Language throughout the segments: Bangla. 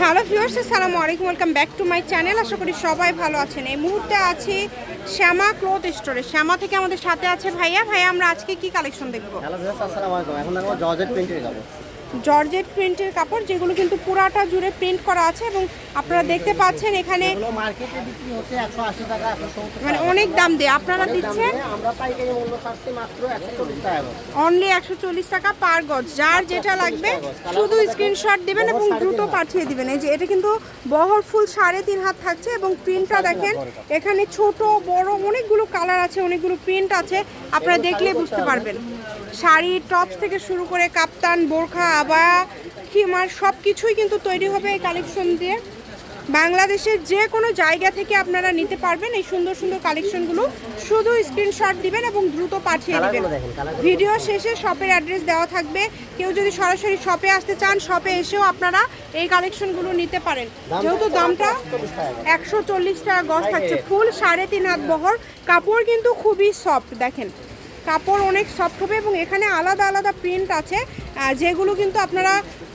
হ্যালো ভিউয়ার্স, আসসালামু আলাইকুম, welcome back to my channel. আশা করি সবাই ভালো আছেন। এই মুহূর্তে আছি শ্যামা ক্লোথ স্টোরে। শ্যামা থেকে আমাদের সাথে আছে ভাইয়া। ভাইয়া, আমরা আজকে কি কালেকশন দেখব? হ্যালো আসসালামু আলাইকুম। এখন জর্জেট প্রিন্টের জর্জেট প্রিন্টের কাপড় যেগুলো কিন্তু পুরাটা জুড়ে প্রিন্ট করা আছে এবং আপনারা দেখতে পাচ্ছেন এখানে মানে অনেক দাম দিয়ে। আপনারা দিচ্ছেন। অনলি একশো চল্লিশ টাকা পার গজ। যার যেটা লাগবে শুধু স্ক্রিনশট দিবেন এবং দ্রুত পাঠিয়ে দিবেন। এই যে এটা কিন্তু বহর ফুল সাড়ে তিন হাত থাকছে এবং প্রিন্টটা দেখেন এখানে ছোট বড় অনেকগুলো কালার আছে অনেকগুলো প্রিন্ট আছে। আপনারা দেখলে বুঝতে পারবেন। শাড়ি টপস থেকে শুরু করে কাপ্তান বোরখা আবা খিমার সব কিছুই কিন্তু তৈরি হবে এই কালেকশন দিয়ে। বাংলাদেশের যে কোনো জায়গা থেকে আপনারা নিতে পারবেন এই সুন্দর সুন্দর কালেকশনগুলো। শুধু স্ক্রিনশট দিবেন এবং দ্রুত পাঠিয়ে দিবেন। ভিডিও শেষে শপের অ্যাড্রেস দেওয়া থাকবে। কেউ যদি সরাসরি শপে আসতে চান শপে এসেও আপনারা এই কালেকশনগুলো নিতে পারেন। যেহেতু দামটা। একশো চল্লিশ টাকা গজ থাকছে। ফুল সাড়ে তিন হাত বহর। কাপড় কিন্তু খুবই সফট দেখেন। কাপড় অনেক সফট হবে এবং এখানে আলাদা আলাদা প্রিন্ট আছে যেগুলো কিন্তু আপনারা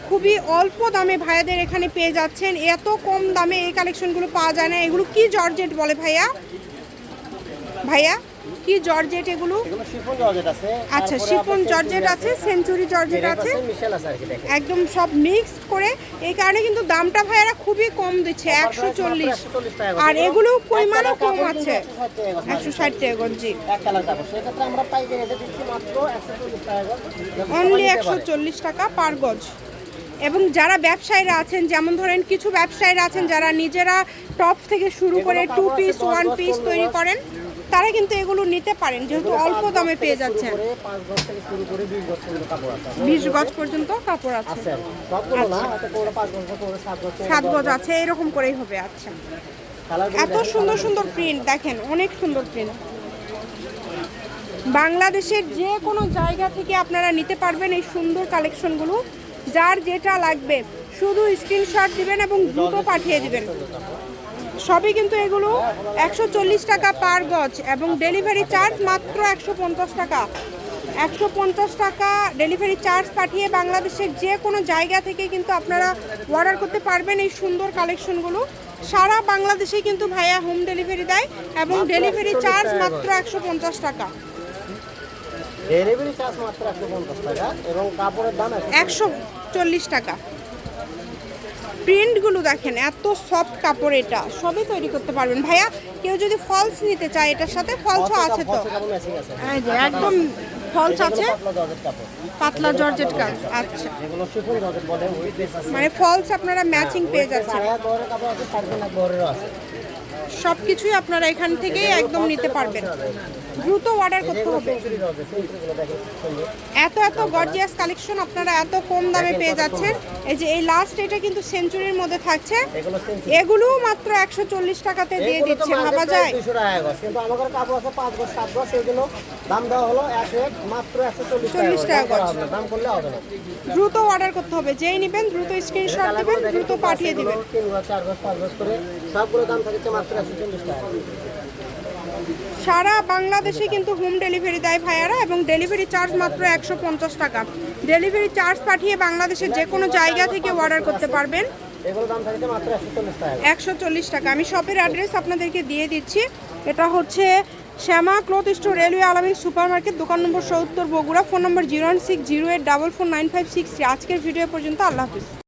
খুবই অল্প দামে ভাইয়াদের এখানে পেয়ে যাচ্ছেন। এত কম দামে এই কালেকশনগুলো পাওয়া যায় না। এগুলো কি জর্জেট বলে ভাইয়া? ভাইয়া? কি জর্জেট এগুলো? এগুলো শিফন জর্জেট আছে। আচ্ছা তারপরে শিফন জর্জেট আছে সেঞ্চুরি জর্জেট আছে। একদম সব মিক্স করে। এই কারণে কিন্তু দামটা ভাইয়ারা খুবই কম দিচ্ছে একশো চল্লিশ। 140 টাকা করে। আর এগুলো পরিমাণও কম আছে? কিন্তু 160 টাকা করে। একশো ষাট টাকা করে। অনলি একশো চল্লিশ টাকা পার। গজ। এবং যারা ব্যবসায়ীরা আছেন যেমন ধরেন কিছু ব্যবসায়ীরা আছেন যারা নিজেরা টপ থেকে শুরু করে টু পিস ওয়ান পিস তৈরি করেন তারা কিন্তু এগুলো নিতে পারেন যেহেতু অল্প দামে পেয়ে যাচ্ছেন। বিশ গজ পর্যন্ত কাপড় আছে। কোনোটা সাত গজ আছে এরকম করেই হবে আচ্ছা। এত সুন্দর সুন্দর প্রিন্ট দেখেন অনেক সুন্দর প্রিন্ট বাংলাদেশের যে কোনো জায়গা থেকে আপনারা নিতে পারবেন এই সুন্দর কালেকশনগুলো যার যেটা লাগবে শুধু স্ক্রিনশট দিবেন এবং দ্রুত পাঠিয়ে দিবেন। সবই কিন্তু এগুলো একশো চল্লিশ টাকা পার গজ এবং ডেলিভারি চার্জ মাত্র একশো পঞ্চাশ টাকা। একশো পঞ্চাশ টাকা ডেলিভারি চার্জ পাঠিয়ে বাংলাদেশের যে কোনো জায়গা থেকে কিন্তু আপনারা অর্ডার করতে পারবেন এই সুন্দর কালেকশনগুলো। সারা বাংলাদেশে কিন্তু ভাইয়া হোম ডেলিভারি দেয় এবং ডেলিভারি চার্জ মাত্র একশো পঞ্চাশ টাকা। ডেলিভারি চার্জ মাত্র একশো পঞ্চাশ টাকা এবং কাপড়ের দাম একশো একশো চল্লিশ টাকা। প্রিন্টগুলো দেখেন, এত সফট কাপড় এটা। সবই তৈরি করতে পারবেন। ভাইয়া, কেউ যদি ফলস নিতে চায়, এটার সাথে ফলসও আছে তো? একদম ফলস আছে। পাতলা জর্জেট কাজ আচ্ছা। মানে ফলস আপনারা ম্যাচিং পেয়ে যাচ্ছেন। সব কিছুই আপনারা এখান থেকেই একদম নিতে পারবেন। দ্রুত অর্ডার করতে হবে। এত এত গর্জিয়াস কালেকশন আপনারা এত কম দামে পেয়ে যাচ্ছেন। এই যে এই লাস্ট এটা কিন্তু সেঞ্চুরির মধ্যে থাকছে। এগুলো এগুলোও মাত্র একশো চল্লিশ টাকাতে দিয়ে দিচ্ছে ভাবা যায়। কিন্তু আমাদের কাপড় আছে পাঁচ গজ সাত গজ সেগুলো দাম দেওয়া হলো এক রেট মাত্র একশো চল্লিশ টাকা গজ। দাম করলে হবে না। দ্রুত অর্ডার করতে হবে। যেই নেবেন দ্রুত স্ক্রিনশট দিবেন দ্রুত পাঠিয়ে দিবেন। তিন গজ চার গজ পাঁচ গজ করে সবগুলো দাম থাকছে মাত্র একশো চল্লিশ সারা বাংলাদেশে কিন্তু হোম ডেলিভারি দেয় ভাইয়ারা এবং ডেলিভারি চার্জ মাত্র একশো পঞ্চাশ টাকা। ডেলিভারি চার্জ পাঠিয়ে বাংলাদেশের যে কোনো জায়গা থেকে অর্ডার করতে পারবেন। একশো চল্লিশ টাকা। আমি শপের অ্যাড্রেস আপনাদেরকে দিয়ে দিচ্ছি। এটা হচ্ছে Shyama cloth store, railway Alamin super market দোকান নম্বর সত্তর Bogura, phone number zero one six zero eight double four nine five six আজকের ভিডিও পর্যন্ত আল্লাহ হাফিজ।